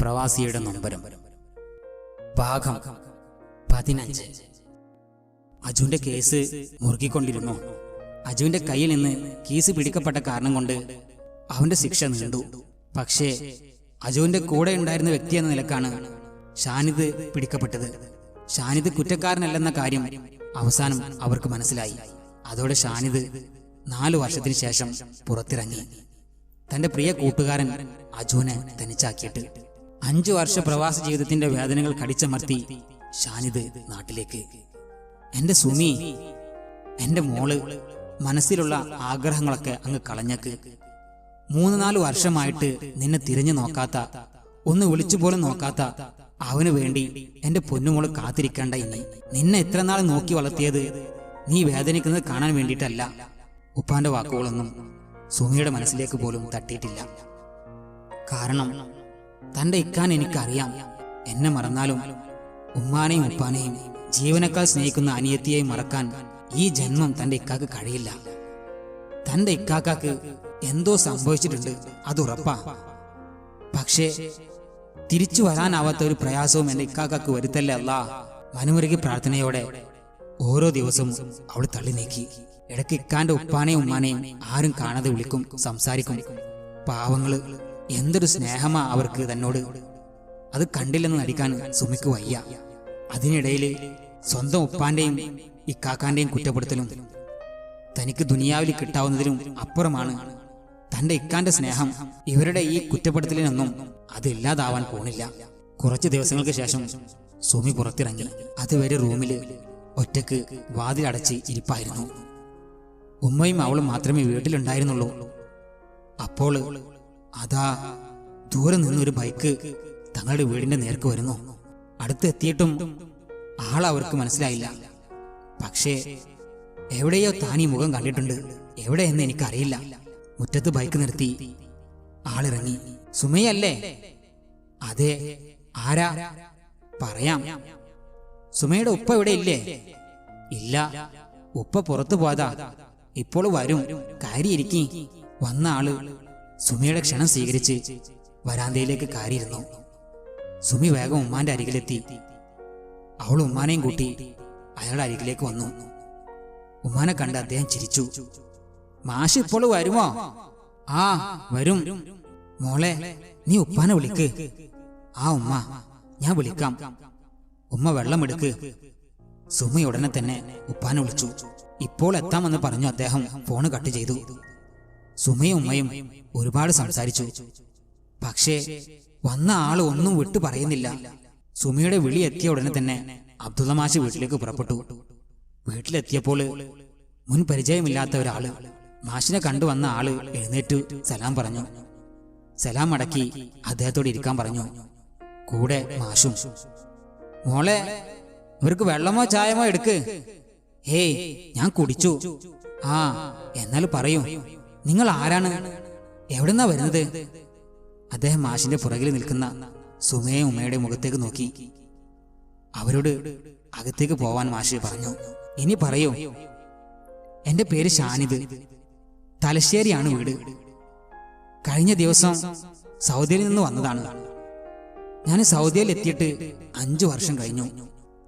പ്രവാസിയുടെ നൊമ്പരം. ഭാഗം പതിനഞ്ച്. അജുവിന്റെ കേസ് മുറുകിക്കൊണ്ടിരുന്നു അജുവിന്റെ കയ്യിൽ നിന്ന് കേസ് പിടിക്കപ്പെട്ട കാരണം കൊണ്ട് അവന്റെ ശിക്ഷ നീണ്ടു. പക്ഷേ അജുവിന്റെ കൂടെ ഉണ്ടായിരുന്ന വ്യക്തി എന്ന നിലക്കാണ് ഷാനിദ് പിടിക്കപ്പെട്ടത്. ഷാനിദ് കുറ്റക്കാരനല്ലെന്ന കാര്യം അവസാനം അവർക്ക് മനസ്സിലായി. അതോടെ ഷാനിദ് നാലു വർഷത്തിന് ശേഷം പുറത്തിറങ്ങി. തന്റെ പ്രിയ കൂട്ടുകാരൻ അജുവിനെ തനിച്ചാക്കിയിട്ട്. അഞ്ചു വർഷ പ്രവാസ ജീവിതത്തിന്റെ വേദനകൾ കടിച്ചമർത്തി ഷാനിദ് നാട്ടിലേക്ക്. എന്റെ സുമി എന്റെ മോൾ മനസ്സിലുള്ള ആഗ്രഹങ്ങളൊക്കെ അങ്ങ് കളഞ്ഞക്ക്. മൂന്ന് നാല് വർഷമായിട്ട് നിന്നെ തിരിഞ്ഞു നോക്കാത്ത ഒന്ന് വിളിച്ചു പോലും നോക്കാത്ത അവനു വേണ്ടി എന്റെ പൊന്നുമോൾ കാത്തിരിക്കേണ്ട ഇനി. നിന്നെ ഇത്ര നാൾ നോക്കി വളർത്തിയത് നീ വേദനിക്കുന്നത് കാണാൻ വേണ്ടിയിട്ടല്ല. ഉപ്പാന്റെ വാക്കുകളൊന്നും സുമിയുടെ മനസ്സിലേക്ക് പോലും തട്ടിയിട്ടില്ല. കാരണം തന്റെ ഇക്കാൻ എനിക്കറിയാം. എന്നെ മറന്നാലും ഉമ്മാനെയും ഉപ്പാനെയും ജീവനക്കാൾ സ്നേഹിക്കുന്ന അനിയത്തിയെ മറക്കാൻ ഈ ജന്മം തന്റെ ഇക്കാക്ക് കഴിയില്ല. തന്റെ ഇക്കാക്കാക്ക് എന്തോ സംഭവിച്ചിട്ടുണ്ട് അത് ഉറപ്പാ. പക്ഷേ തിരിച്ചു വരാനാവാത്ത ഒരു പ്രയാസവും എന്റെ ഇക്കാക്കാക്ക് വരുത്തല്ലേ അല്ല? മനുമുരുകി പ്രാർത്ഥനയോടെ ഓരോ ദിവസവും അവൾ തള്ളി നീക്കി. ഇടയ്ക്ക് ഇക്കാന്റെ ഉപ്പാനെയും ഉമ്മാനെയും ആരും കാണാതെ വിളിക്കും സംസാരിക്കും. പാവങ്ങൾ എന്തൊരു സ്നേഹമാ അവർക്ക് തന്നോട്. അത് കണ്ടില്ലെന്ന് നടിക്കാൻ സുമിക്ക് വയ്യ. അതിനിടയിൽ സ്വന്തം ഉപ്പാന്റെയും ഇക്കാക്കാന്റെയും കുറ്റപ്പെടുത്തലും തനിക്ക് ദുനിയാവിൽ കിട്ടാവുന്നതിലും അപ്പുറമാണ് തന്റെ ഇക്കാന്റെ സ്നേഹം. ഇവരുടെ ഈ കുറ്റപ്പെടുത്തലിനൊന്നും അതില്ലാതാവാൻ പോണില്ല. കുറച്ച് ദിവസങ്ങൾക്ക് ശേഷം സുമി പുറത്തിറങ്ങി. അതുവരെ റൂമിൽ ഒറ്റയ്ക്ക് വാതിലടച്ച് ഇരിപ്പായിരുന്നു. ഉമ്മയും അവളും മാത്രമേ വീട്ടിലുണ്ടായിരുന്നുള്ളൂ. അപ്പോൾ അതാ ദൂരെ നിന്നൊരു ബൈക്ക് തങ്ങളുടെ വീടിന്റെ നേർക്ക് വരുന്നു. അടുത്തെത്തിയിട്ടും ആൾ അവർക്ക് മനസ്സിലായില്ല. പക്ഷേ എവിടെയോ താൻ ഈ മുഖം കണ്ടിട്ടുണ്ട്. എവിടെയെന്ന് എനിക്കറിയില്ല. മുറ്റത്ത് ബൈക്ക് നിർത്തി ആളിറങ്ങി. സുമയല്ലേ? അതെ ആരാ? പറയാം. സുമയുടെ ഉപ്പ ഇവിടെ ഇല്ലേ? ഇല്ല. ഉപ്പ പുറത്തു പോയതാ. ഇപ്പോൾ വരും. കാര്യയിരിക്കി വന്ന ആൾ സുമിയുടെ ക്ഷണം സ്വീകരിച്ച് വരാന്തയിലേക്ക് കയറിയിരുന്നു. സുമി വേഗം ഉമ്മാന്റെ അരികിലെത്തി. അവൾ ഉമ്മാനെയും കൂട്ടി അയാളുടെ അരികിലേക്ക് വന്നു. ഉമ്മാനെ കണ്ട് അദ്ദേഹം ചിരിച്ചു. മാഷ് ഇപ്പോൾ വരുമോ? ആ വരും. മോളെ നീ ഉപ്പാനെ വിളിക്ക്. ആ ഉമ്മ ഞാൻ വിളിക്കാം. ഉമ്മ വെള്ളം എടുക്ക് സുമി ഉടനെ തന്നെ ഉപ്പാനെ വിളിച്ചു. ഇപ്പോൾ എത്താമെന്ന് പറഞ്ഞു അദ്ദേഹം ഫോണ് കട്ട് ചെയ്തു. സുമയും ഉമ്മയും ഒരുപാട് സംസാരിച്ചു. പക്ഷേ വന്ന ആൾ ഒന്നും വിട്ടു പറയുന്നില്ല. സുമിയുടെ വിളി എത്തിയ ഉടനെ തന്നെ അബ്ദുള്ള മാഷ് വീട്ടിലേക്ക് പുറപ്പെട്ടു. വീട്ടിലെത്തിയപ്പോൾ മുൻ പരിചയമില്ലാത്ത ഒരാൾ മാഷിനെ കണ്ടുവന്ന ആൾ എഴുന്നേറ്റ് സലാം പറഞ്ഞു. സലാം അടക്കി അദ്ദേഹത്തോട് ഇരിക്കാൻ പറഞ്ഞു. കൂടെ മാഷും. മോളെ ഇവർക്ക് വെള്ളമോ ചായമോ എടുക്ക്. ഹേയ് ഞാൻ കുടിച്ചു. ആ എന്നാൽ പറയൂ. നിങ്ങൾ ആരാണ് എവിടെന്നാ വരുന്നത്? അദ്ദേഹം മാഷിന്റെ പുറകിൽ നിൽക്കുന്ന സുമയും ഉമ്മയുടെ മുഖത്തേക്ക് നോക്കി. അവരോട് അകത്തേക്ക് പോവാൻ മാഷി പറഞ്ഞു ഇനി പറയൂ എന്റെ പേര് ഷാനിദ് തലശ്ശേരിയാണ് വീട്. കഴിഞ്ഞ ദിവസം സൗദിയിൽ നിന്ന് വന്നതാണ്. ഞാൻ സൗദിയിൽ എത്തിയിട്ട് അഞ്ചു വർഷം കഴിഞ്ഞു.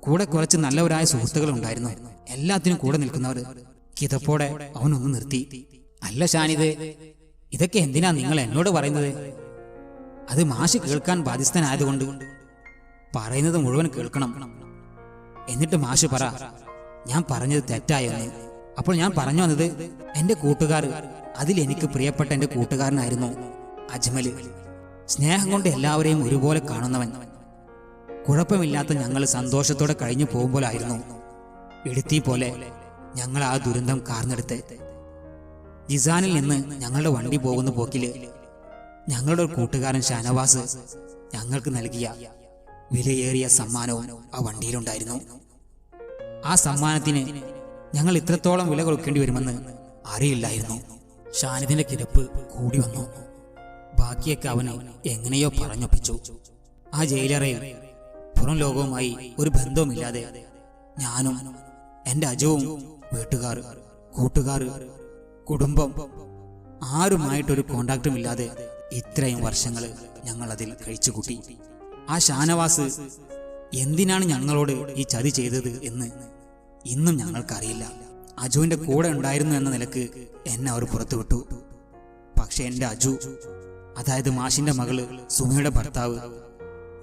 കൂടെ കുറച്ച് നല്ലവരായ സുഹൃത്തുക്കൾ ഉണ്ടായിരുന്നു എല്ലാത്തിനും കൂടെ നിൽക്കുന്നവർ. കിതപ്പോടെ അവനൊന്ന് നിർത്തി. അല്ല ഷാനിത് ഇതൊക്കെ എന്തിനാ നിങ്ങൾ എന്നോട് പറയുന്നത്? അത് മാഷ് കേൾക്കാൻ ബാധ്യസ്ഥനായതുകൊണ്ട്. പറയുന്നത് മുഴുവൻ കേൾക്കണം. എന്നിട്ട് മാഷ് പറ ഞാൻ പറഞ്ഞത് തെറ്റായെന്ന്. അപ്പോൾ ഞാൻ പറഞ്ഞു വന്നത് എന്റെ കൂട്ടുകാർ അതിൽ എനിക്ക് പ്രിയപ്പെട്ട എന്റെ കൂട്ടുകാരനായിരുന്നു അജ്മൽ സ്നേഹം കൊണ്ട് എല്ലാവരെയും ഒരുപോലെ കാണുന്നവൻ. കുഴപ്പമില്ലാത്ത ഞങ്ങൾ സന്തോഷത്തോടെ കഴിഞ്ഞു പോകുമ്പോഴായിരുന്നു ഇടുത്തി പോലെ ഞങ്ങൾ ആ ദുരന്തം കാർന്നെടുത്ത്. ജിസാനിൽ നിന്ന് ഞങ്ങളുടെ വണ്ടി പോകുന്ന പോക്കിൽ ഞങ്ങളുടെ ഒരു കൂട്ടുകാരൻ ഷാനവാസ് ഞങ്ങൾക്ക് നൽകിയ വിലയേറിയ സമ്മാനവും ആ വണ്ടിയിലുണ്ടായിരുന്നു. ആ സമ്മാനത്തിന് ഞങ്ങൾ ഇത്രത്തോളം വില കൊടുക്കേണ്ടി വരുമെന്ന് അറിയില്ലായിരുന്നു. ഷാനിദിന്റെ കിടപ്പ് കൂടി വന്നു. ബാക്കിയൊക്കെ അവന് എങ്ങനെയോ പറഞ്ഞൊപ്പിച്ചു. ആ ജയിലറയിൽ പുറം ലോകവുമായി ഒരു ബന്ധവുമില്ലാതെ ഞാനും എന്റെ അജവും വീട്ടുകാർ കൂട്ടുകാർ കുടുംബം. ആരുമായിട്ടൊരു കോണ്ടാക്റ്റും ഇല്ലാതെ ഇത്രയും വർഷങ്ങൾ ഞങ്ങൾ അതിൽ കഴിച്ചുകൂട്ടി. ആ ഷാനവാസ് എന്തിനാണ് ഞങ്ങളോട് ഈ ചതി ചെയ്തത് എന്ന് ഇന്നും ഞങ്ങൾക്കറിയില്ല. അജുവിന്റെ കൂടെ ഉണ്ടായിരുന്നു എന്ന നിലയ്ക്ക് എന്നെ അവർ പുറത്തുവിട്ടു പക്ഷെ എന്റെ അജു അതായത് മാഷിന്റെ മകൾ സുമയുടെ ഭർത്താവ്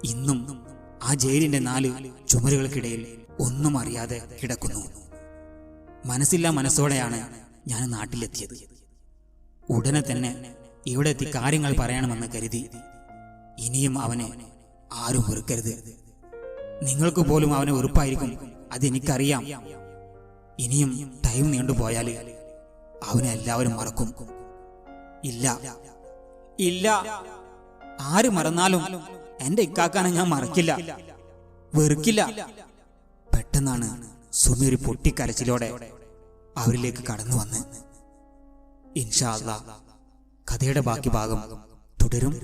ഇന്നും ആ ജയിലിന്റെ നാല് ചുമരുകൾക്കിടയിൽ ഒന്നും അറിയാതെ കിടക്കുന്നു. മനസ്സില്ലാ മനസ്സോടെയാണ് ഞാൻ നാട്ടിലെത്തിയത്. ഉടനെ തന്നെ ഇവിടെ എത്തി കാര്യങ്ങൾ പറയണമെന്ന് കരുതി. ഇനിയും അവനെ ആരും വെറുക്കരുത്. നിങ്ങൾക്ക് പോലും അവനെ ഉറപ്പായിരിക്കും അതെനിക്കറിയാം ഇനിയും ടൈം നീണ്ടുപോയാൽ അവനെ എല്ലാവരും മറക്കും. ഇല്ല. ഇല്ല. ആര് മറന്നാലും എന്റെ ഇക്കാക്കാനെ ഞാൻ മറക്കില്ല. വെറുക്കില്ല. പെട്ടെന്നാണ് സുമി ഒരു പൊട്ടിക്കരച്ചിലോടെ അവരിലേക്ക് കടന്നു വന്ന് ഇൻഷാ അല്ലാ കഥയുടെ ബാക്കി ഭാഗം തുടരും.